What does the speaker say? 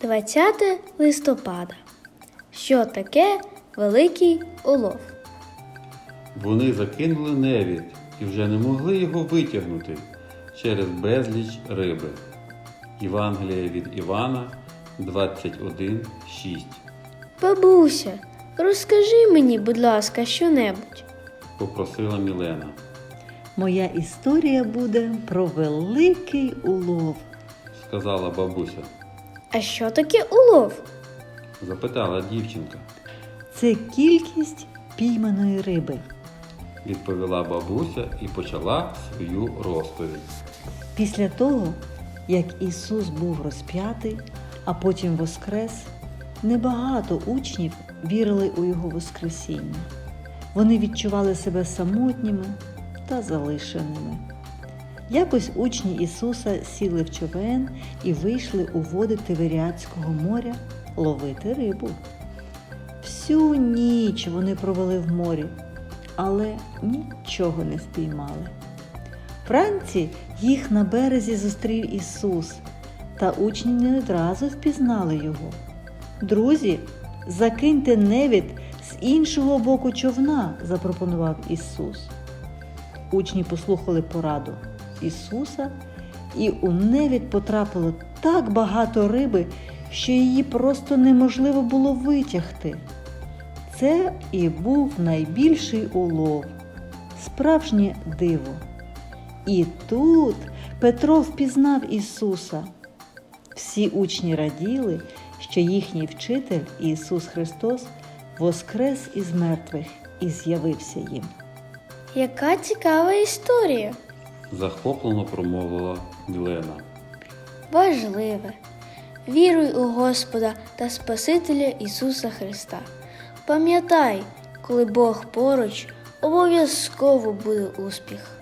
20 листопада. Що таке великий улов? Вони закинули невід і вже не могли його витягнути через безліч риби. Євангелія від Івана 21.6 Бабуся, розкажи мені, будь ласка, щонебудь. попросила Мілена. Моя історія буде про великий улов. Сказала бабуся. А що таке улов? Запитала дівчинка. Це кількість пійманої риби. Відповіла бабуся і почала свою розповідь. Після того, як Ісус був розп'ятий, а потім воскрес, небагато учнів вірили у Його Воскресіння. Вони відчували себе самотніми та залишеними. Якось учні Ісуса сіли в човен і вийшли у води Тиверіадського моря ловити рибу. Всю ніч вони провели в морі, але нічого не спіймали. Вранці їх на березі зустрів Ісус, та учні не одразу впізнали його. Друзі, закиньте невід з іншого боку човна, запропонував Ісус. Учні послухали пораду Ісуса, і у невід потрапило так багато риби, що її просто неможливо було витягти. Це і був найбільший улов, справжнє диво. І тут Петро впізнав Ісуса. Всі учні раділи, що їхній вчитель Ісус Христос воскрес із мертвих і з'явився їм. Яка цікава історія? Захоплено промовила Мілена. Важливе. Віруй у Господа та Спасителя Ісуса Христа. Пам'ятай, коли Бог поруч, обов'язково буде успіх.